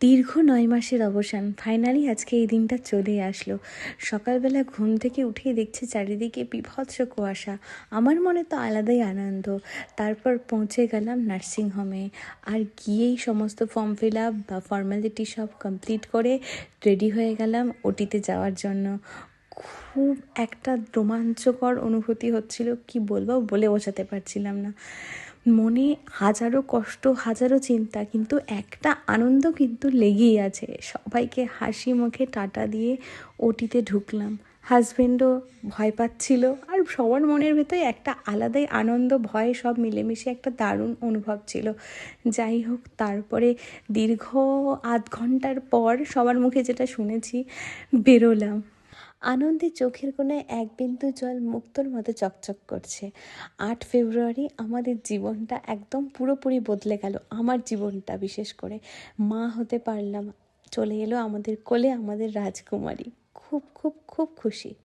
দীর্ঘ নয় মাসের অবসান। ফাইনালি আজকে এই দিনটা চলে আসলো। সকালবেলা ঘুম থেকে উঠেই দেখছি চারিদিকে বিভৎস কুয়াশা। আমার মনে তো আলাদাই আনন্দ। তারপর পৌঁছে গেলাম নার্সিংহোমে আর গিয়েই সমস্ত ফর্ম ফিল আপ বা ফর্মালিটি সব কমপ্লিট করে রেডি হয়ে গেলাম ওটিতে যাওয়ার জন্য। খুব একটা রোমাঞ্চকর অনুভূতি হচ্ছিল, কি বলব? বলে বোঝাতে পারছিলাম না। মনে হাজারো কষ্ট, হাজারো চিন্তা, কিন্তু একটা আনন্দ কিন্তু লেগেই আছে। সবাইকে হাসি মুখে টাটা দিয়ে ওটিতে ঢুকলাম। হাজব্যান্ডও ভয় পাচ্ছিল, আর সবার মনের ভেতরে একটা আলাদাই আনন্দ, ভয়, সব মিলেমিশে একটা দারুণ অনুভব ছিল। যাই হোক, তারপরে দীর্ঘ আধ ঘণ্টার পর সবার মুখে যেটা শুনেছি, বেরোলাম। আনন্দে চোখের কোণে এক বিন্দু জল মুক্তর মতো চকচক করছে। আট ফেব্রুয়ারি আমাদের জীবনটা একদম পুরোপুরি বদলে গেল, আমার জীবনটা বিশেষ করে। মা হতে পারলাম, চলে এলো আমাদের কোলে আমাদের রাজকুমারী। খুব খুব খুব খুশি।